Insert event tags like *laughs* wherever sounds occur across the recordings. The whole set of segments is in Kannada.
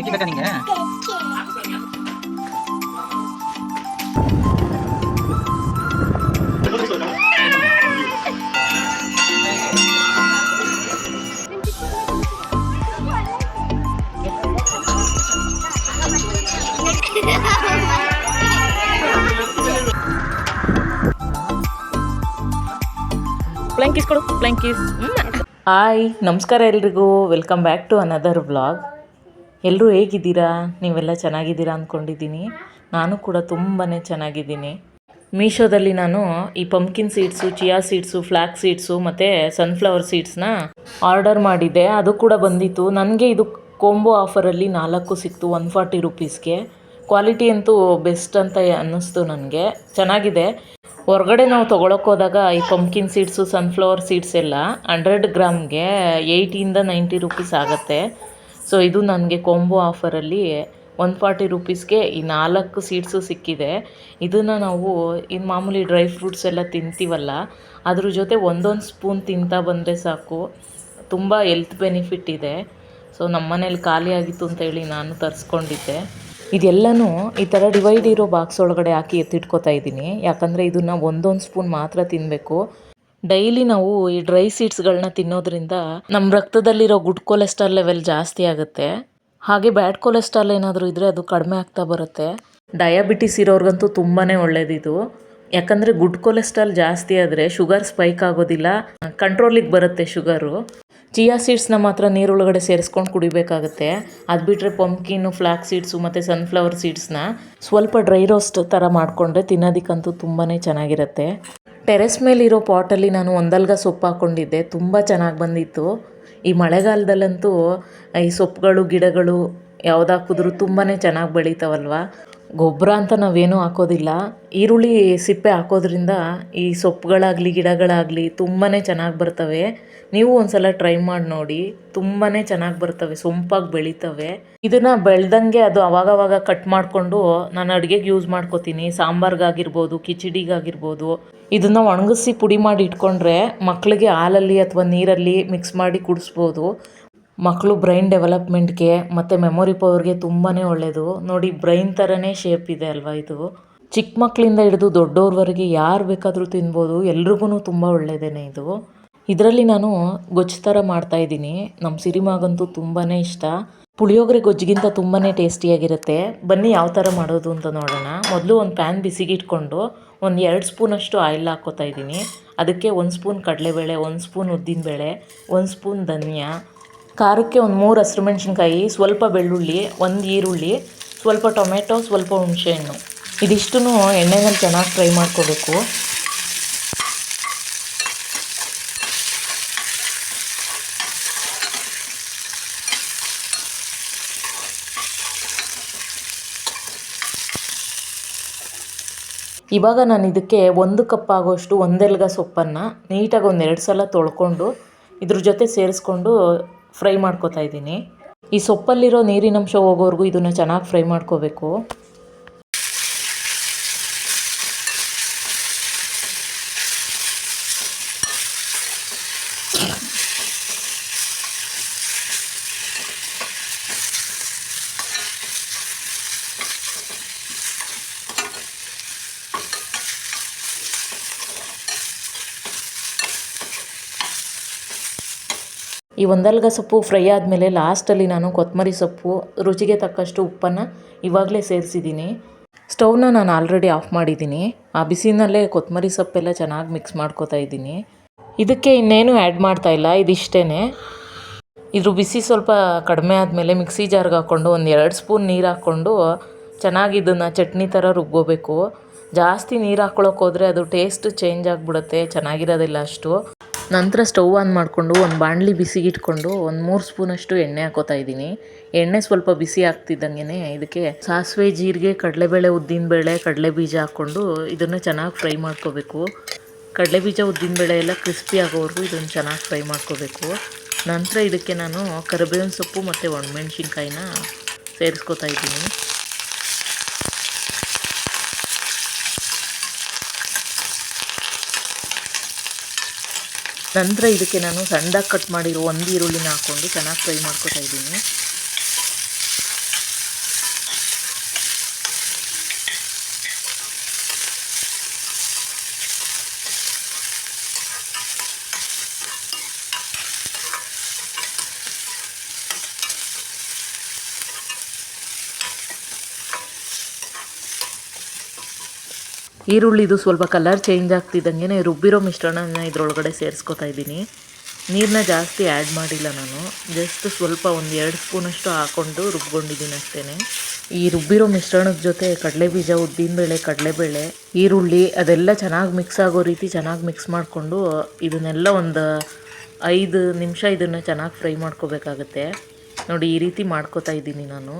ಬೇಕಿಬೇಕಾ ನಿಂಗೆ ಪ್ಲಂಕೀಸ್ ಕೊಡು ಪ್ಲಂಕೀಸ್ ಹಾಯ್ ನಮಸ್ಕಾರ ಎಲ್ರಿಗೂ welcome back to another vlog ಎಲ್ಲರೂ ಹೇಗಿದ್ದೀರಾ? ನೀವೆಲ್ಲ ಚೆನ್ನಾಗಿದ್ದೀರಾ ಅಂದ್ಕೊಂಡಿದ್ದೀನಿ. ನಾನು ಕೂಡ ತುಂಬಾ ಚೆನ್ನಾಗಿದ್ದೀನಿ. ಮೀಶೋದಲ್ಲಿ ನಾನು ಈ pumpkin seeds chia seeds flax seeds ಮತ್ತು ಸನ್ಫ್ಲವರ್ ಸೀಡ್ಸ್ನ ಆರ್ಡರ್ ಮಾಡಿದ್ದೆ. ಅದು ಕೂಡ ಬಂದಿತ್ತು. ನನಗೆ ಇದು ಕೊಂಬೋ ಆಫರಲ್ಲಿ ನಾಲ್ಕು ಸಿಕ್ತು ಒನ್ ಫಾರ್ಟಿ ರುಪೀಸ್ಗೆ ಕ್ವಾಲಿಟಿ ಅಂತೂ ಬೆಸ್ಟ್ ಅಂತ ಅನ್ನಿಸ್ತು ನನಗೆ. ಚೆನ್ನಾಗಿದೆ. ಹೊರಗಡೆ ನಾವು ತೊಗೊಳಕ್ಕೋದಾಗ ಈ ಪಂಪ್ಕಿನ್ ಸೀಡ್ಸು ಸನ್ಫ್ಲವರ್ ಸೀಡ್ಸ್ ಎಲ್ಲ ಹಂಡ್ರೆಡ್ ಗ್ರಾಮ್ಗೆ ಏಯ್ಟಿಯಿಂದ ನೈಂಟಿ ರುಪೀಸ್ ಆಗುತ್ತೆ. ಸೊ ಇದು ನನಗೆ ಕೊಂಬೋ ಆಫರಲ್ಲಿ ಒನ್ ಫಾರ್ಟಿ ರುಪೀಸ್ಗೆ ಈ ನಾಲ್ಕು ಸೀಡ್ಸು ಸಿಕ್ಕಿದೆ. ಇದನ್ನು ನಾವು ಇನ್ನು ಮಾಮೂಲಿ ಡ್ರೈ ಫ್ರೂಟ್ಸ್ ಎಲ್ಲ ತಿಂತೀವಲ್ಲ, ಅದ್ರ ಜೊತೆ ಒಂದೊಂದು ಸ್ಪೂನ್ ತಿಂತಾ ಬಂದರೆ ಸಾಕು. ತುಂಬ ಎಲ್ತ್ ಬೆನಿಫಿಟ್ ಇದೆ. ಸೊ ನಮ್ಮ ಮನೇಲಿ ಖಾಲಿ ಆಗಿತ್ತು ಅಂತೇಳಿ ನಾನು ತರಿಸ್ಕೊಂಡಿದ್ದೆ. ಇದೆಲ್ಲನೂ ಈ ಥರ ಡಿವೈಡ್ ಇರೋ ಬಾಕ್ಸ್ ಒಳಗಡೆ ಹಾಕಿ ಎತ್ತಿಟ್ಕೋತಾ ಇದ್ದೀನಿ. ಯಾಕಂದರೆ ಇದನ್ನು ಒಂದೊಂದು ಸ್ಪೂನ್ ಮಾತ್ರ ತಿನ್ನಬೇಕು ಡೈಲಿ ನಾವು ಈ ಡ್ರೈ ಸೀಡ್ಸ್ಗಳನ್ನ ತಿನ್ನೋದ್ರಿಂದ ನಮ್ಮ ರಕ್ತದಲ್ಲಿರೋ ಗುಡ್ ಕೊಲೆಸ್ಟ್ರಾಲ್ ಲೆವೆಲ್ ಜಾಸ್ತಿ ಆಗುತ್ತೆ. ಹಾಗೆ ಬ್ಯಾಡ್ ಕೊಲೆಸ್ಟ್ರಾಲ್ ಏನಾದರೂ ಇದ್ದರೆ ಅದು ಕಡಿಮೆ ಆಗ್ತಾ ಬರುತ್ತೆ. ಡಯಾಬಿಟಿಸ್ ಇರೋರ್ಗಂತೂ ತುಂಬಾ ಒಳ್ಳೆಯದಿದು ಯಾಕಂದರೆ ಗುಡ್ ಕೊಲೆಸ್ಟ್ರಾಲ್ ಜಾಸ್ತಿ ಆದರೆ ಶುಗರ್ ಸ್ಪೈಕ್ ಆಗೋದಿಲ್ಲ ಕಂಟ್ರೋಲಿಗೆ ಬರುತ್ತೆ ಶುಗರು ಚಿಯಾ ಸೀಡ್ಸ್ನ ಮಾತ್ರ ನೀರೊಳಗಡೆ ಸೇರಿಸ್ಕೊಂಡು ಕುಡಿಬೇಕಾಗುತ್ತೆ. ಅದು ಬಿಟ್ಟರೆ ಪಂಪ್ಕಿನ್ನು ಫ್ಲಾಕ್ ಸೀಡ್ಸು ಮತ್ತು ಸನ್ಫ್ಲವರ್ ಸೀಡ್ಸ್ನ ಸ್ವಲ್ಪ ಡ್ರೈ ರೋಸ್ಟ್ ಥರ ಮಾಡಿಕೊಂಡ್ರೆ ತಿನ್ನೋದಕ್ಕಂತೂ ತುಂಬಾ ಚೆನ್ನಾಗಿರುತ್ತೆ. ಟೆರೆಸ್ ಮೇಲಿರೋ ಪಾಟಲ್ಲಿ ನಾನು ಒಂದಲ್ಗ ಸೊಪ್ಪು ಹಾಕ್ಕೊಂಡಿದ್ದೆ. ತುಂಬ ಚೆನ್ನಾಗಿ ಬಂದಿತ್ತು. ಈ ಮಳೆಗಾಲದಲ್ಲಂತೂ ಈ ಸೊಪ್ಪುಗಳು, ಗಿಡಗಳು ಯಾವುದಾಕಿದ್ರು ತುಂಬಾ ಚೆನ್ನಾಗಿ ಬೆಳೀತಾವಲ್ವ? ಗೊಬ್ಬರ ಅಂತ ನಾವೇನೂ ಹಾಕೋದಿಲ್ಲ. ಈರುಳ್ಳಿ ಸಿಪ್ಪೆ ಹಾಕೋದ್ರಿಂದ ಈ ಸೊಪ್ಪುಗಳಾಗಲಿ, ಗಿಡಗಳಾಗಲಿ ತುಂಬಾ ಚೆನ್ನಾಗಿ ಬರ್ತವೆ. ನೀವು ಒಂದ್ಸಲ ಟ್ರೈ ಮಾಡಿ ನೋಡಿ. ತುಂಬಾ ಚೆನ್ನಾಗಿ ಬರ್ತವೆ, ಸೊಂಪಾಗಿ ಬೆಳೀತವೆ. ಇದನ್ನು ಬೆಳೆದಂಗೆ ಅದು ಅವಾಗವಾಗ ಕಟ್ ಮಾಡಿಕೊಂಡು ನಾನು ಅಡುಗೆಗೆ ಯೂಸ್ ಮಾಡ್ಕೋತೀನಿ. ಸಾಂಬಾರ್ಗಾಗಿರ್ಬೋದು, ಕಿಚಡಿಗಾಗಿರ್ಬೋದು. ಇದನ್ನು ಒಣಗಿಸಿ ಪುಡಿ ಮಾಡಿ ಇಟ್ಕೊಂಡ್ರೆ ಮಕ್ಕಳಿಗೆ ಹಾಲಲ್ಲಿ ಅಥವಾ ನೀರಲ್ಲಿ ಮಿಕ್ಸ್ ಮಾಡಿ ಕುಡಿಸ್ಬೋದು. ಮಕ್ಕಳು ಬ್ರೈನ್ ಡೆವಲಪ್ಮೆಂಟ್ಗೆ ಮತ್ತು ಮೆಮೊರಿ ಪವರ್ಗೆ ತುಂಬಾ ಒಳ್ಳೆಯದು ನೋಡಿ ಬ್ರೈನ್ ಥರನೇ ಶೇಪ್ ಇದೆ ಅಲ್ವಾ ಇದು? ಚಿಕ್ಕ ಮಕ್ಕಳಿಂದ ಹಿಡಿದು ದೊಡ್ಡವ್ರವರೆಗೆ ಯಾರು ಬೇಕಾದರೂ ತಿನ್ಬೋದು ಎಲ್ರಿಗೂ ತುಂಬ ಒಳ್ಳೆಯದೇನೆ ಇದು. ಇದರಲ್ಲಿ ನಾನು ಗೊಜ್ಜು ಥರ ಮಾಡ್ತಾಯಿದ್ದೀನಿ ನಮ್ಮ ಸಿರಿಮಾಗಂತೂ ತುಂಬಾ ಇಷ್ಟ. ಪುಳಿಯೋಗರೆ ಗೊಜ್ಜಿಗಿಂತ ತುಂಬಾ ಟೇಸ್ಟಿಯಾಗಿರುತ್ತೆ. ಬನ್ನಿ ಯಾವ ಥರ ಮಾಡೋದು ಅಂತ ನೋಡೋಣ. ಮೊದಲು ಒಂದು ಪ್ಯಾನ್ ಬಿಸಿಗಿಟ್ಕೊಂಡು ಒಂದು ಎರಡು ಸ್ಪೂನಷ್ಟು ಆಯಿಲ್ ಹಾಕ್ಕೋತಾ ಇದ್ದೀನಿ. ಅದಕ್ಕೆ ಒಂದು ಸ್ಪೂನ್ ಕಡಲೆಬೇಳೆ, ಒಂದು ಸ್ಪೂನ್ ಉದ್ದಿನಬೇಳೆ, ಒಂದು ಸ್ಪೂನ್ ಧನಿಯಾ. ಖಾರಕ್ಕೆ ಒಂದು ಮೂರು ಹಸಿರು ಮೆಣಸಿನ್ಕಾಯಿ, ಸ್ವಲ್ಪ ಬೆಳ್ಳುಳ್ಳಿ, ಒಂದು ಈರುಳ್ಳಿ, ಸ್ವಲ್ಪ ಟೊಮೆಟೊ, ಸ್ವಲ್ಪ ಹುಣಸೆಹಣ್ಣು. ಇದಿಷ್ಟೂ ಎಣ್ಣೆನಲ್ಲಿ ಚೆನ್ನಾಗಿ ಫ್ರೈ ಮಾಡ್ಕೋಬೇಕು. ಇವಾಗ ನಾನು ಇದಕ್ಕೆ ಒಂದು ಕಪ್ ಆಗೋಷ್ಟು ಒಂದೆಲ್ಗ ಸೊಪ್ಪನ್ನು ನೀಟಾಗಿ ಒಂದು ಎರಡು ಸಲ ತೊಳ್ಕೊಂಡು ಇದ್ರ ಜೊತೆ ಸೇರಿಸ್ಕೊಂಡು ಫ್ರೈ ಮಾಡ್ಕೋತಾ ಇದ್ದೀನಿ. ಈ ಸೊಪ್ಪಲ್ಲಿರೋ ನೀರಿನಂಶ ಹೋಗೋವರೆಗೂ ಇದನ್ನು ಚೆನ್ನಾಗಿ ಫ್ರೈ ಮಾಡ್ಕೋಬೇಕು. ಈ ಒಂದಲ್ಗ ಸೊಪ್ಪು ಫ್ರೈ ಆದಮೇಲೆ ಲಾಸ್ಟಲ್ಲಿ ನಾನು ಕೊತ್ತಂಬರಿ ಸೊಪ್ಪು, ರುಚಿಗೆ ತಕ್ಕಷ್ಟು ಉಪ್ಪನ್ನು ಇವಾಗಲೇ ಸೇರಿಸಿದ್ದೀನಿ. ಸ್ಟೌವ್ನ ನಾನು ಆಲ್ರೆಡಿ ಆಫ್ ಮಾಡಿದ್ದೀನಿ. ಆ ಬಿಸಿನಲ್ಲೇ ಕೊತ್ತಂಬರಿ ಸೊಪ್ಪೆಲ್ಲ ಚೆನ್ನಾಗಿ ಮಿಕ್ಸ್ ಮಾಡ್ಕೋತಾ ಇದ್ದೀನಿ. ಇದಕ್ಕೆ ಇನ್ನೇನು ಆ್ಯಡ್ ಮಾಡ್ತಾ ಇಲ್ಲ ಇದಿಷ್ಟೇ ಇದ್ರ ಬಿಸಿ ಸ್ವಲ್ಪ ಕಡಿಮೆ ಆದಮೇಲೆ ಮಿಕ್ಸಿ ಜಾರ್ಗೆ ಹಾಕ್ಕೊಂಡು ಒಂದು ಎರಡು ಸ್ಪೂನ್ ನೀರು ಹಾಕ್ಕೊಂಡು ಚೆನ್ನಾಗಿ ಇದನ್ನು ಚಟ್ನಿ ಥರ ರುಬ್ಬೋಬೇಕು ಜಾಸ್ತಿ ನೀರು ಹಾಕ್ಕೊಳಕ್ಕೆ ಹೋದರೆ ಅದು ಟೇಸ್ಟ್ ಚೇಂಜ್ ಆಗಿಬಿಡುತ್ತೆ, ಚೆನ್ನಾಗಿರೋದಿಲ್ಲ ಅಷ್ಟು. ನಂತರ ಸ್ಟವ್ ಆನ್ ಮಾಡಿಕೊಂಡು ಒಂದು ಬಾಣಲಿ ಬಿಸಿಗಿಟ್ಕೊಂಡು ಒಂದು ಮೂರು ಸ್ಪೂನಷ್ಟು ಎಣ್ಣೆ ಹಾಕೋತಾ ಇದ್ದೀನಿ. ಎಣ್ಣೆ ಸ್ವಲ್ಪ ಬಿಸಿ ಆಗ್ತಿದ್ದಂಗೆ ಇದಕ್ಕೆ ಸಾಸಿವೆ, ಜೀರಿಗೆ, ಕಡಲೆಬೇಳೆ, ಉದ್ದಿನಬೇಳೆ ಕಡಲೆ ಬೀಜ ಹಾಕ್ಕೊಂಡು ಇದನ್ನು ಚೆನ್ನಾಗಿ ಫ್ರೈ ಮಾಡ್ಕೋಬೇಕು. ಕಡಲೆ ಬೀಜ ಉದ್ದಿನಬೇಳೆ ಎಲ್ಲ ಕ್ರಿಸ್ಪಿ ಆಗೋವರೆಗೂ ಇದನ್ನು ಚೆನ್ನಾಗಿ ಫ್ರೈ ಮಾಡ್ಕೋಬೇಕು. ನಂತರ ಇದಕ್ಕೆ ನಾನು ಕರಿಬೇವಿನ ಸೊಪ್ಪು ಮತ್ತು ಒಣಮೆಣ್ಸಿನ್ಕಾಯಿನ ಸೇರಿಸ್ಕೊತಾ ಇದ್ದೀನಿ. ನಂತರ ಇದಕ್ಕೆ ನಾನು ಸಣ್ಣದಾಗಿ ಕಟ್ ಮಾಡಿರೋ ಒಂದು ಈರುಳ್ಳಿನ ಹಾಕ್ಕೊಂಡು ಚೆನ್ನಾಗಿ ಫ್ರೈ ಮಾಡ್ಕೊತಾ ಇದ್ದೀನಿ. ಈರುಳ್ಳಿದು ಸ್ವಲ್ಪ ಕಲರ್ ಚೇಂಜ್ ಆಗ್ತಿದ್ದಂಗೆ ರುಬ್ಬಿರೋ ಮಿಶ್ರಣನ ಇದರೊಳಗಡೆ ಸೇರಿಸ್ಕೊತಾ ಇದ್ದೀನಿ. ನೀರನ್ನ ಜಾಸ್ತಿ ಆ್ಯಡ್ ಮಾಡಿಲ್ಲ ನಾನು. ಜಸ್ಟ್ ಸ್ವಲ್ಪ ಒಂದು ಎರಡು ಸ್ಪೂನಷ್ಟು ಹಾಕ್ಕೊಂಡು ರುಬ್ಕೊಂಡಿದ್ದೀನಿ ಅಷ್ಟೇ ಈ ರುಬ್ಬಿರೋ ಮಿಶ್ರಣದ ಜೊತೆ ಕಡಲೆಬೀಜ, ಉದ್ದಿನಬೇಳೆ, ಕಡಲೆಬೇಳೆ, ಈರುಳ್ಳಿ ಅದೆಲ್ಲ ಚೆನ್ನಾಗಿ ಮಿಕ್ಸ್ ಆಗೋ ರೀತಿ ಚೆನ್ನಾಗಿ ಮಿಕ್ಸ್ ಮಾಡಿಕೊಂಡು ಇದನ್ನೆಲ್ಲ ಒಂದು ಐದು ನಿಮಿಷ ಇದನ್ನು ಚೆನ್ನಾಗಿ ಫ್ರೈ ಮಾಡ್ಕೋಬೇಕಾಗತ್ತೆ. ನೋಡಿ ಈ ರೀತಿ ಮಾಡ್ಕೋತಾ ಇದ್ದೀನಿ ನಾನು.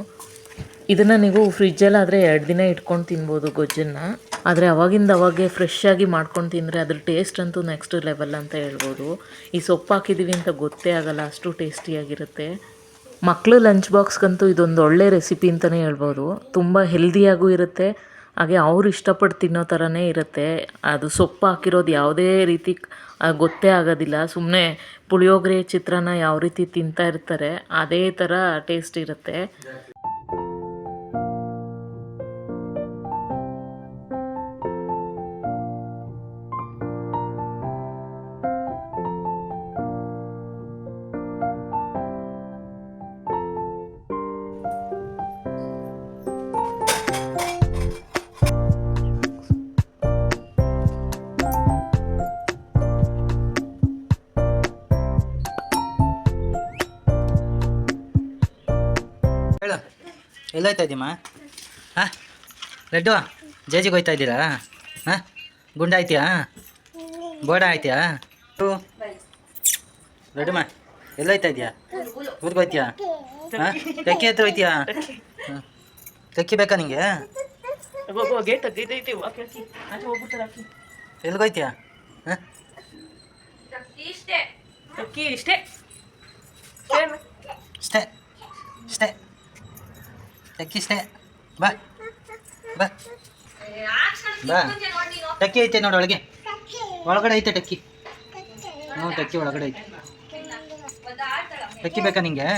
ಇದನ್ನು ನೀವು ಫ್ರಿಜ್ಜಲ್ಲಾದರೆ ಎರಡು ದಿನ ಇಟ್ಕೊಂಡು ತಿನ್ಬೋದು ಗೊಜ್ಜನ್ನು. ಆದರೆ ಅವಾಗಿಂದ ಅವಾಗೆ ಫ್ರೆಶ್ ಆಗಿ ಮಾಡ್ಕೊಂಡು ತಿಂದರೆ ಅದ್ರ ಟೇಸ್ಟ್ ಅಂತೂ ನೆಕ್ಸ್ಟ್ ಲೆವೆಲ್ ಅಂತ ಹೇಳ್ಬೋದು. ಈ ಸೊಪ್ಪು ಹಾಕಿದ್ದೀವಿ ಅಂತ ಗೊತ್ತೇ ಆಗಲ್ಲ, ಅಷ್ಟು ಟೇಸ್ಟಿಯಾಗಿರುತ್ತೆ ಮಕ್ಕಳು ಲಂಚ್ ಬಾಕ್ಸ್ಗಂತೂ ಇದೊಂದು ಒಳ್ಳೆ ರೆಸಿಪಿ ಅಂತಲೇ ಹೇಳ್ಬೋದು. ತುಂಬ ಹೆಲ್ದಿಯಾಗೂ ಇರುತ್ತೆ. ಹಾಗೆ ಅವ್ರು ಇಷ್ಟಪಟ್ಟು ತಿನ್ನೋ ಥರನೇ ಇರುತ್ತೆ. ಅದು ಸೊಪ್ಪು ಹಾಕಿರೋದು ಯಾವುದೇ ರೀತಿ ಗೊತ್ತೇ ಆಗೋದಿಲ್ಲ. ಸುಮ್ಮನೆ ಪುಳಿಯೋಗರೆ, ಚಿತ್ರಾನ್ನ ಯಾವ ರೀತಿ ತಿಂತಾ ಇರ್ತಾರೆ, ಅದೇ ಥರ ಟೇಸ್ಟ್ ಇರುತ್ತೆ. ಎಲ್ಲೋಯ್ತಾ ಇದ್ದೀಮ್ಮ ಹಾಂ? ಲಡ್ಡು ಜೇಜಿಗೆ ಹೋಯ್ತಾ ಇದ್ದೀರಾ? ಹಾಂ? ಗುಂಡ ಆಯ್ತೀಯಾ? ಬೋಡ ಆಯ್ತೀಯಾ? ಲಡ್ಡುಮ್ಮ ಎಲ್ಲೋಯ್ತಾ ಇದೆಯಾ? ಊರಿಗೆ ಹೋಯ್ತೀಯಾ? ಹಾಂ? ಕಕ್ಕಿ ಹತ್ರ ಹೋಯ್ತೀಯಾ? ಹಾಂ. ಟೆಕ್ಕಿ ಬೇಕಾ ನಿಂಗೆ? ಗೇಟ್ ಎಲ್ಲಿಗೆ ಹೋಯ್ತೀಯಾ? ಹಾಂ? ಇಷ್ಟೇ. ಇಷ್ಟೇ ಇಷ್ಟೇ ಟೆಕ್ಕಿ ಇಷ್ಟೇ ಬಾ. ಬಾ. ಬಾ. ಟಕ್ಕಿ ಐತೆ ನೋಡಿ ಒಳಗೆ. ಒಳಗಡೆ ಐತೆ ಟಕ್ಕಿ. ಹ್ಞೂ ಟಕ್ಕಿ ಒಳಗಡೆ ಐತೆ. ಟಕ್ಕಿ ಬೇಕಾ ನಿಂಗೆ?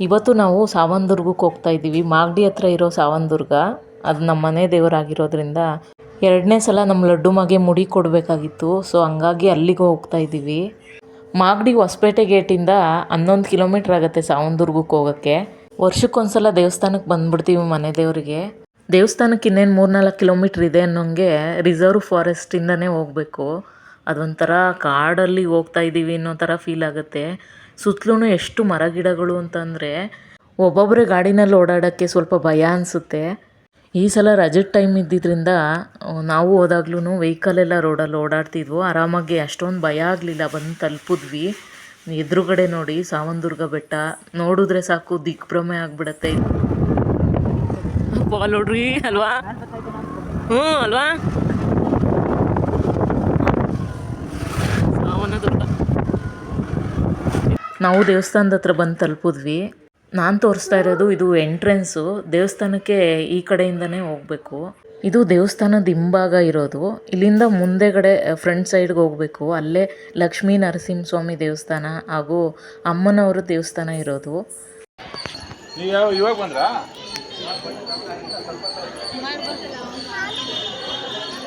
ಇವತ್ತು ನಾವು ಸಾವಂದುರ್ಗಕ್ಕೆ ಹೋಗ್ತಾ ಇದ್ದೀವಿ. ಮಾಗಡಿ ಹತ್ರ ಇರೋ ಸಾವಂದುರ್ಗ. ಅದು ನಮ್ಮ ಮನೆ ದೇವರಾಗಿರೋದ್ರಿಂದ ಎರಡನೇ ಸಲ ನಮ್ಮ ಲಡ್ಡು ಮಗೆ ಮುಡಿ ಕೊಡಬೇಕಾಗಿತ್ತು. ಸೊ ಹಂಗಾಗಿ ಅಲ್ಲಿಗೆ ಹೋಗ್ತಾ ಇದ್ದೀವಿ. ಮಾಗಡಿ ಹೊಸಪೇಟೆ ಗೇಟಿಂದ ಹನ್ನೊಂದು ಕಿಲೋಮೀಟ್ರ್ ಆಗುತ್ತೆ ಸಾವಂದುರ್ಗಕ್ಕೆ ಹೋಗೋಕ್ಕೆ. ವರ್ಷಕ್ಕೊಂದ್ಸಲ ದೇವಸ್ಥಾನಕ್ಕೆ ಬಂದ್ಬಿಡ್ತೀವಿ ಮನೆ ದೇವರಿಗೆ. ದೇವಸ್ಥಾನಕ್ಕೆ ಇನ್ನೇನು ಮೂರ್ನಾಲ್ಕು ಕಿಲೋಮೀಟ್ರ್ ಇದೆ ಅನ್ನೋಂಗೆ ರಿಸರ್ವ್ ಫಾರೆಸ್ಟಿಂದನೇ ಹೋಗಬೇಕು. ಅದೊಂಥರ ಕಾಡಲ್ಲಿ ಹೋಗ್ತಾ ಇದ್ದೀವಿ ಅನ್ನೋ ಥರ ಫೀಲ್ ಆಗುತ್ತೆ. ಸುತ್ತಲೂ ಎಷ್ಟು ಮರ ಗಿಡಗಳು ಅಂತಂದರೆ ಒಬ್ಬೊಬ್ಬರೇ ಗಾಡಿನಲ್ಲಿ ಓಡಾಡೋಕ್ಕೆ ಸ್ವಲ್ಪ ಭಯ ಅನಿಸುತ್ತೆ. ಈ ಸಲ ರಜೆ ಟೈಮ್ ಇದ್ದಿದ್ದರಿಂದ ನಾವು ಹೋದಾಗ್ಲೂ ವೆಹಿಕಲ್ ಎಲ್ಲ ರೋಡಲ್ಲಿ ಓಡಾಡ್ತಿದ್ವು. ಆರಾಮಾಗಿ ಅಷ್ಟೊಂದು ಭಯ ಆಗಲಿಲ್ಲ. ಬಂದು ತಲುಪಿದ್ವಿ. ಎದುರುಗಡೆ ನೋಡಿ ಸಾವಂದುರ್ಗ ಬೆಟ್ಟ. ನೋಡಿದ್ರೆ ಸಾಕು ದಿಗ್ಭ್ರಮೆ ಆಗ್ಬಿಡತ್ತೆ. ನೋಡ್ರಿ ಅಲ್ವಾ? ಹ್ಞೂ ಅಲ್ವಾ? ನಾವು ದೇವಸ್ಥಾನದ ಹತ್ರ ಬಂದು ತಲುಪಿದ್ವಿ. ನಾನು ತೋರಿಸ್ತಾ ಇರೋದು ಇದು ಎಂಟ್ರೆನ್ಸು ದೇವಸ್ಥಾನಕ್ಕೆ ಈ ಕಡೆಯಿಂದನೇ ಹೋಗಬೇಕು. ಇದು ದೇವಸ್ಥಾನದ ಹಿಂಭಾಗ ಇರೋದು. ಇಲ್ಲಿಂದ ಮುಂದೆಗಡೆ ಫ್ರಂಟ್ ಸೈಡ್ಗೆ ಹೋಗಬೇಕು. ಅಲ್ಲೇ ಲಕ್ಷ್ಮೀ ನರಸಿಂಹಸ್ವಾಮಿ ದೇವಸ್ಥಾನ ಹಾಗೂ ಅಮ್ಮನವರ ದೇವಸ್ಥಾನ ಇರೋದು.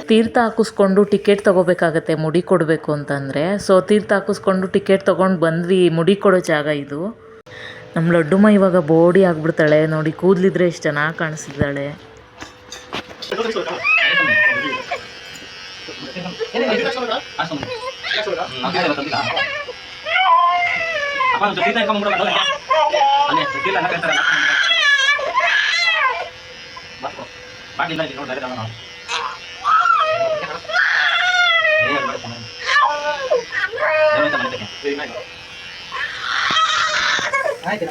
ತೀರ್ಥ ಹಾಕಿಸ್ಕೊಂಡು ಟಿಕೆಟ್ ತಗೋಬೇಕಾಗತ್ತೆ ಮುಡಿ ಕೊಡಬೇಕು ಅಂತಂದರೆ. ಸೊ ತೀರ್ಥ ಹಾಕಿಸ್ಕೊಂಡು ಟಿಕೆಟ್ ತೊಗೊಂಡು ಬಂದ್ವಿ ಮುಡಿ ಕೊಡೋ ಜಾಗ ಇದು. ನಮ್ಮ ಲಡ್ಡುಮ್ಮ ಇವಾಗ ಬೋಡಿ ಆಗ್ಬಿಡ್ತಾಳೆ. ನೋಡಿ ಕೂದಲಿದ್ರೆ ಎಷ್ಟು ಚೆನ್ನಾಗಿ ಕಾಣಿಸ್ತಿದ್ದಾಳೆ.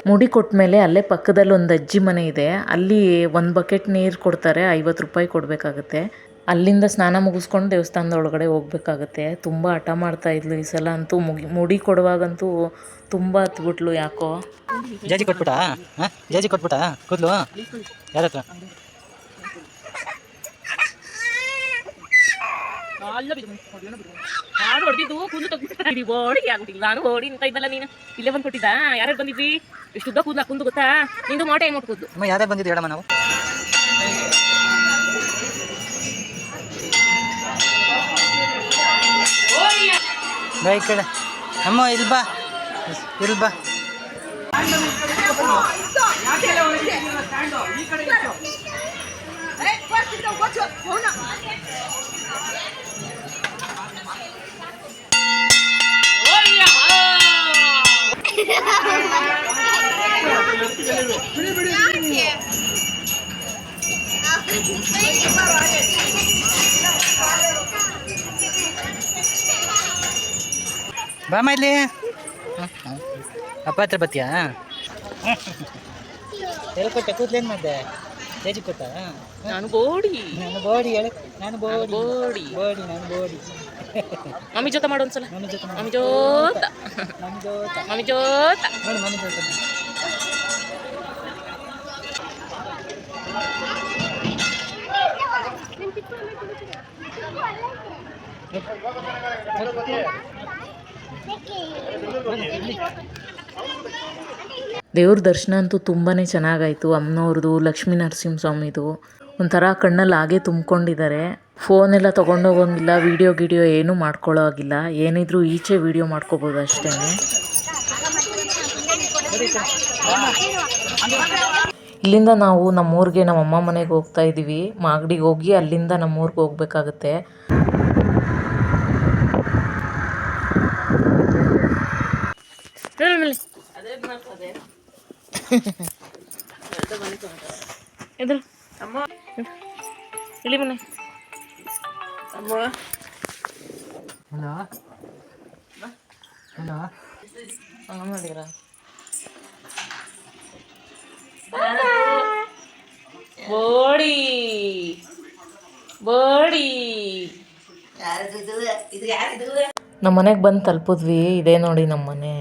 ಮುಡಿ ಕೊಟ್ಮೇಲೆ ಅಲ್ಲೇ ಪಕ್ಕದಲ್ಲಿ ಒಂದು ಅಜ್ಜಿ ಮನೆ ಇದೆ. ಅಲ್ಲಿ ಒಂದು ಬಕೆಟ್ ನೀರು ಕೊಡ್ತಾರೆ, ಐವತ್ತು ರೂಪಾಯಿ ಕೊಡಬೇಕಾಗುತ್ತೆ. ಅಲ್ಲಿಂದ ಸ್ನಾನ ಮುಗಿಸ್ಕೊಂಡು ದೇವಸ್ಥಾನದ ಒಳಗಡೆ ಹೋಗ್ಬೇಕಾಗತ್ತೆ. ತುಂಬ ಹಠ ಮಾಡ್ತಾ ಇದ್ಲು ಈ ಸಲ ಅಂತೂ. ಮುಗಿ, ಮುಡಿ ಕೊಡುವಾಗಂತೂ ತುಂಬ ಹತ್ಬಿಟ್ಲು ಯಾಕೋ. ಜಾಜಿ ಕೊಟ್ಬಿಟ್ಟಾ? ಜಾಜಿ ಕೊಟ್ಬಿಟ್ಟಾ? ಕೂದಲು? ಯಾರ ಹತ್ರ ನಾನು ಹೊಡೆದಿದ್ದು ಕೂದಲು ತೆಗ್ದು ಓಡಿಗೆ ಆಗ್ಬಿಟ್ಟಿಲ್ಲ ನಾನು ಓಡಿ ಅಂತ ಇದ್ದಲ್ಲ ನೀನು. ಇಲ್ಲೇ ಬಂದು ಕೊಟ್ಟಿದ್ದ? ಯಾರು ಬಂದಿದ್ವಿ ಎಷ್ಟು ಉದ್ದ ಕೂದಲು ಕುಂದು ಗೊತ್ತಾ? ನಿಂದು ಮೋಟೆ ಹೆಂಗ್ ಕೂದಲು. ಅಮ್ಮ ಯಾರೇ ಬಂದಿದ್ದು ಹೇಳಮ್ಮ ನಾವು? ಬಾ ಈ ಕಡೆ ಅಮ್ಮ ಇಲ್ಲಿ ಬಾ. ಇಲ್ಲಿ ಬಾ. ಬಾಮ ಇಲ್ಲಿ ಅಪ್ಪ ಹತ್ರ ಬತ್ತೀಯಾ ಹೇಳ್ಕೊಟ್ಟೆ ಕೂತ್ಲೇನು ಮಾಡಿದೆ ತೇಜಿ ಕೂತ ನಾನು ಬೋಡಿ ನಾನು ಬೋಡಿ ಹೇಳ ನಾನು ಬೋಡಿ ಬೋಡಿ ಬೋಡಿ ನಾನು ಬೋಡಿ ಮಮ್ಮಿ ಜೊತೆ ಮಾಡು ಒಂದ್ಸಲ ಮಮ್ಮಿ ಜೊತೆ ಮಾಡು. ಮಮ್ಮಿ ಜೋತ ನಮ್ಮ ಜೋತ ಮಮ್ಮಿ ಜೋತ ನೋಡಿ ಮಮ್ಮಿ ಜೊತೆ ದೇವ್ರ ದರ್ಶನ ಅಂತೂ ತುಂಬಾ ಚೆನ್ನಾಗಾಯಿತು. ಅಮ್ಮನವ್ರದ್ದು ಲಕ್ಷ್ಮೀ ನರಸಿಂಹಸ್ವಾಮಿದು. ಒಂಥರ ಕಣ್ಣಲ್ಲಿ ಹಾಗೆ ತುಂಬ್ಕೊಂಡಿದ್ದಾರೆ. ಫೋನೆಲ್ಲ ತೊಗೊಂಡೋಗಂಗಿಲ್ಲ, ವೀಡಿಯೋ ಗಿಡಿಯೋ ಏನೂ ಮಾಡ್ಕೊಳ್ಳೋ ಆಗಿಲ್ಲ ಏನಿದ್ರು ಈಚೆ ವೀಡಿಯೋ ಮಾಡ್ಕೋಬೋದು ಅಷ್ಟೇ ಇಲ್ಲಿಂದ ನಾವು ನಮ್ಮೂರಿಗೆ ನಮ್ಮ ಅಮ್ಮ ಮನೆಗೆ ಹೋಗ್ತಾ ಇದ್ದೀವಿ. ಮಾಗಡಿಗೆ ಹೋಗಿ ಅಲ್ಲಿಂದ ನಮ್ಮೂರಿಗೆ ಹೋಗ್ಬೇಕಾಗತ್ತೆ. ಎದುರು. ಇಳಿ ಮನೆ ಮಾಡಿದ್ರ ಬೋಡಿ ಬೋಡಿ ನಮ್ಮ ಮನೆಗೆ ಬಂದು ತಲುಪಿದ್ವಿ. ಇದೇ ನೋಡಿ ನಮ್ಮ ಮನೆ.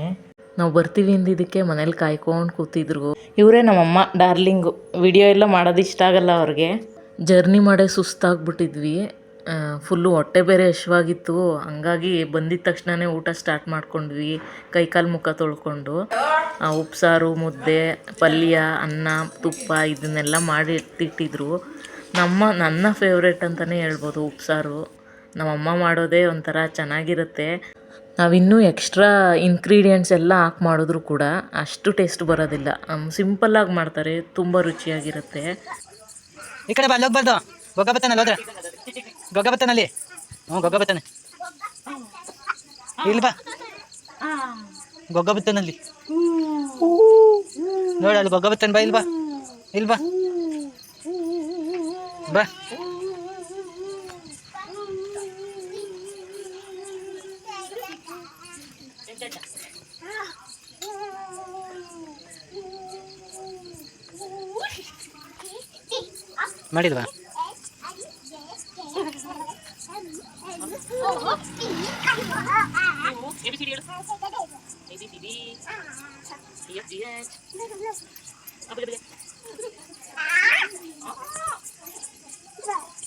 ನಾವು ಬರ್ತೀವಿ ಅಂದಿದ್ದಕ್ಕೆ ಮನೇಲಿ ಕಾಯ್ಕೊಂಡು ಕೂತಿದ್ರು. ಇವರೇ ನಮ್ಮಮ್ಮ ಡಾರ್ಲಿಂಗು. ವಿಡಿಯೋ ಎಲ್ಲ ಮಾಡೋದು ಇಷ್ಟ ಆಗಲ್ಲ ಅವ್ರಿಗೆ. ಜರ್ನಿ ಮಾಡೇ ಸುಸ್ತಾಗ್ಬಿಟ್ಟಿದ್ವಿ. ಫುಲ್ಲು ಹೊಟ್ಟೆ ಬೇರೆ ಹಶ್ವಾಗಿತ್ತು ಹಂಗಾಗಿ ಬಂದಿದ ತಕ್ಷಣವೇ ಊಟ ಸ್ಟಾರ್ಟ್ ಮಾಡ್ಕೊಂಡ್ವಿ. ಕೈಕಾಲು ಮುಖ ತೊಳ್ಕೊಂಡು. ಉಪ್ಸಾರು, ಮುದ್ದೆ, ಪಲ್ಯ, ಅನ್ನ, ತುಪ್ಪ ಇದನ್ನೆಲ್ಲ ಮಾಡಿ ಎತ್ತಿಟ್ಟಿದ್ರು ನಮ್ಮ, ನನ್ನ ಫೇವ್ರೇಟ್ ಅಂತಲೇ ಹೇಳ್ಬೋದು ಉಪ್ಸಾರು. ನಮ್ಮಮ್ಮ ಮಾಡೋದೇ ಒಂಥರ ಚೆನ್ನಾಗಿರುತ್ತೆ. ನಾವಿನ್ನೂ ಎಕ್ಸ್ಟ್ರಾ ಇನ್ಗ್ರೀಡಿಯೆಂಟ್ಸ್ ಎಲ್ಲ ಹಾಕಿ ಮಾಡಿದ್ರು ಕೂಡ ಅಷ್ಟು ಟೇಸ್ಟ್ ಬರೋದಿಲ್ಲ. ಸಿಂಪಲ್ಲಾಗಿ ಮಾಡ್ತಾರೆ. ತುಂಬ ರುಚಿಯಾಗಿರುತ್ತೆ. ಈ ಕಡೆ ಹೋಗ್ಬಾರ್ದು ಗೊಗ್ಗ ಹೋದ್ರೆ. ಗೊಗ್ಗ ಬತ್ತಾನಲ್ಲಿ ಹ್ಞೂ ಗೊಗ್ಗ ಬತ್ತಾನೆ ಇಲ್ಲಿ ಬಾ. ಗೊಗ್ಗ ಬತ್ತಾನಲ್ಲಿ ನೋಡಿ, ಅಲ್ಲಿ ಗೊಗ್ಗ ಬತ್ತಾನೆ ಬಾ, ಇಲ್ಲಿ ಬಾ. ಬಾ. ಬಾ. ಮಾಡಿಲ್ವಾ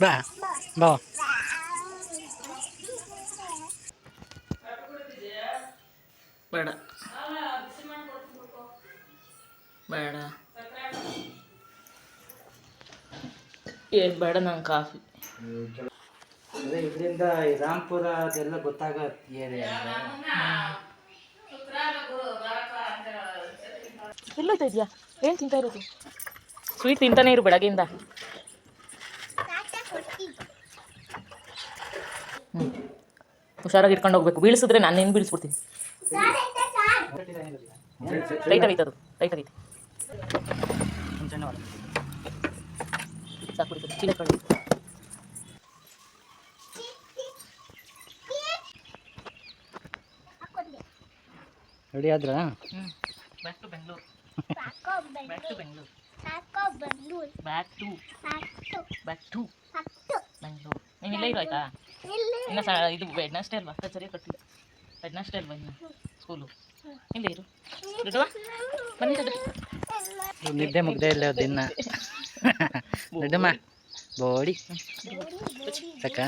ಬಾ ಬಾ ಬೇಡ ಬೇಡ ಏನು ಬೇಡ ನಂಗೆ ಕಾಫಿ ಅದೇ ಇದರಿಂದ ರಾಮ್ಪುರ ಅದೆಲ್ಲ ಗೊತ್ತಾಗ ಏರಿಯಾ ಎಲ್ಲೋಯ್ತಾ ಇದೆಯಾ? ಏನು ತಿಂತಾ ಇರೋದು? ಸ್ವೀಟ್ ತಿಂತಾನೆ ಇರು ಬೆಳಗ್ಗೆಯಿಂದ. ಹ್ಞೂ ಹುಷಾರಾಗಿ ಇಟ್ಕೊಂಡು ಹೋಗ್ಬೇಕು. ಬೀಳಿಸಿದ್ರೆ ನಾನು ಏನು ಬೀಳಿಸ್ಬಿಡ್ತೀನಿ. ಲೈಟ್ ಆಗೈತೆ ಲೈಟ್ ಆಗೈತೆ. ಸಾಕು ಚೀಲ ಕಳ್ಳಿ ರೆಡಿ ಆದ್ರ? Back to Bengaluru back to Bengaluru back to back to Bengaluru ನೀನು ಇಲ್ಲೇ ಇರು ಆಯ್ತಾ? ಇನ್ನು ಸ ಇದು ವೆಡ್ನಸ್ಡೇ ಅಲ್ವಾ? ಕಚೇರಿ ಕಟ್ಟಿಲ್ಲ ವೆಡ್ನಸ್ಡೇ ಅಲ್ವಾ ಇನ್ನು? ಸ್ಕೂಲು ಇಲ್ಲೇ ಇರು. ಬನ್ನಿ ರೆಡು ನಿದ್ದೆ ಮುಗ್ದೇ ಇಲ್ಲ ದಿನ. *laughs* ರೆಡಮ್ಮ ಬೋಡಿ. ಸಾಕ?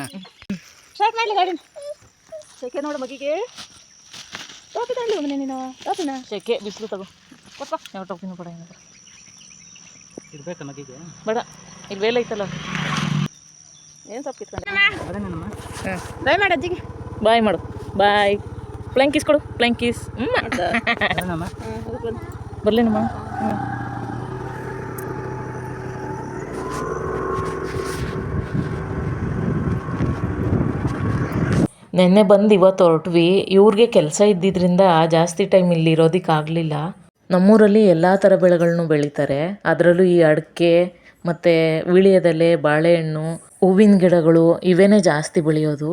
ಸ್ಟಾರ್ಟ್ ಮಾಡ್ಲಿ ಗಾಡಿ. ಸೆಕೆ ನೋಡು ಮಗಿಗೆ. ಟೋಪಿ ತಗೊಂಡು ಮನೆ ನೀನು? ಟೋಪಿನ ಸೆಕೆ ಬಿಸಿಲು ತಗೋ. ಕೊಪ್ಪ ಯಾವ ಟೋಪಿನ ಬೇಡ ಏನು ಇರ್ಬೇಕು ಮಗಿಗೆ? ಬೇಡ. ಇಲ್ಲಿ ವೇಲ್ ಐತಲ್ಲ ಏನು ಸೊಪ್ಪು ಕಿತ್ಕೊಂಡು ಅದೇನಮ್ಮ ಬಾಯ್ ಮಾಡು ಅಜ್ಜಿಗೆ. ಬಾಯ್ ಮಾಡು. ಬಾಯ್. ಫ್ಲೈಂಗ್ ಕಿಸ್ ಕೊಡು. ಫ್ಲೈಂಗ್ ಹ್ಞೂ ಬರಲೇನಮ್ಮ ಹ್ಞೂ ನೆನ್ನೆ ಬಂದು ಇವತ್ತು ಹೊರಟ್ವಿ. ಇವ್ರಿಗೆ ಕೆಲಸ ಇದ್ದಿದ್ದರಿಂದ ಜಾಸ್ತಿ ಟೈಮ್ ಇಲ್ಲಿ ಇರೋದಕ್ಕಾಗಲಿಲ್ಲ ನಮ್ಮೂರಲ್ಲಿ ಎಲ್ಲ ಥರ ಬೆಳೆಗಳನ್ನು ಬೆಳೀತಾರೆ. ಅದರಲ್ಲೂ ಈ ಅಡಿಕೆ ಮತ್ತು ವೀಳ್ಯದೆಲೆ, ಬಾಳೆಹಣ್ಣು, ಹೂವಿನ ಗಿಡಗಳು ಇವೇನೇ ಜಾಸ್ತಿ ಬೆಳೆಯೋದು.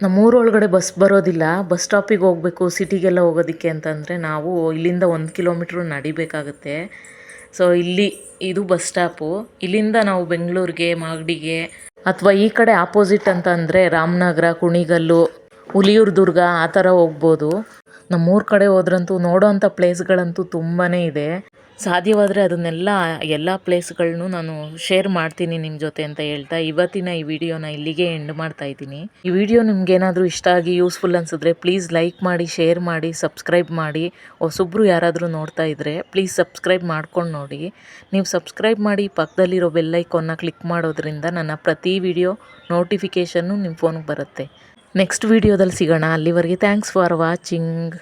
ನಮ್ಮೂರೊಳಗಡೆ ಬಸ್ ಬರೋದಿಲ್ಲ. ಬಸ್ ಸ್ಟಾಪಿಗೆ ಹೋಗಬೇಕು, ಸಿಟಿಗೆಲ್ಲ ಹೋಗೋದಕ್ಕೆ ಅಂತಂದರೆ ನಾವು ಇಲ್ಲಿಂದ ಒಂದು ಕಿಲೋಮೀಟ್ರ್ ನಡಿಬೇಕಾಗುತ್ತೆ. ಸೊ ಇಲ್ಲಿ ಇದು ಬಸ್ ಸ್ಟಾಪು ಇಲ್ಲಿಂದ ನಾವು ಬೆಂಗಳೂರಿಗೆ, ಮಾಗಡಿಗೆ ಅಥವಾ ಈ ಕಡೆ ಆಪೋಸಿಟ್ ಅಂತ ಅಂದರೆ ರಾಮನಗರ, ಕುಣಿಗಲ್ಲು ಹುಲಿಯೂರು ದುರ್ಗ ಆ ಥರ ಹೋಗ್ಬೋದು. ನಮ್ಮೂರ ಕಡೆ ಹೋದ್ರಂತೂ ನೋಡೋವಂಥ ಪ್ಲೇಸ್ಗಳಂತೂ ತುಂಬಾ ಇದೆ. ಸಾಧ್ಯವಾದರೆ ಅದನ್ನೆಲ್ಲ, ಎಲ್ಲ ಪ್ಲೇಸ್ಗಳನ್ನೂ ನಾನು ಶೇರ್ ಮಾಡ್ತೀನಿ ನಿಮ್ಮ ಜೊತೆ ಅಂತ ಹೇಳ್ತಾ ಇವತ್ತಿನ ಈ ವಿಡಿಯೋನ ಇಲ್ಲಿಗೆ ಎಂಡ್ ಮಾಡ್ತಾ ಇದ್ದೀನಿ. ಈ ವಿಡಿಯೋ ನಿಮ್ಗೇನಾದರೂ ಇಷ್ಟ ಆಗಿ ಯೂಸ್ಫುಲ್ ಅನಿಸಿದ್ರೆ ಪ್ಲೀಸ್ ಲೈಕ್ ಮಾಡಿ, ಶೇರ್ ಮಾಡಿ, ಸಬ್ಸ್ಕ್ರೈಬ್ ಮಾಡಿ. ಹೊಸೊಬ್ಬರು ಯಾರಾದರೂ ನೋಡ್ತಾ ಇದ್ದರೆ ಪ್ಲೀಸ್ ಸಬ್ಸ್ಕ್ರೈಬ್ ಮಾಡ್ಕೊಂಡು ನೋಡಿ. ನೀವು ಸಬ್ಸ್ಕ್ರೈಬ್ ಮಾಡಿ ಪಕ್ಕದಲ್ಲಿರೋ ಬೆಲ್ಲೈಕನ್ನ ಕ್ಲಿಕ್ ಮಾಡೋದ್ರಿಂದ ನನ್ನ ಪ್ರತಿ ವಿಡಿಯೋ ನೋಟಿಫಿಕೇಷನ್ನು ನಿಮ್ಮ ಫೋನ್ಗೆ ಬರುತ್ತೆ. ನೆಕ್ಸ್ಟ್ ವೀಡಿಯೋದಲ್ಲಿ ಸಿಗೋಣ. ಅಲ್ಲಿವರೆಗೆ ಥ್ಯಾಂಕ್ಸ್ ಫಾರ್ ವಾಚಿಂಗ್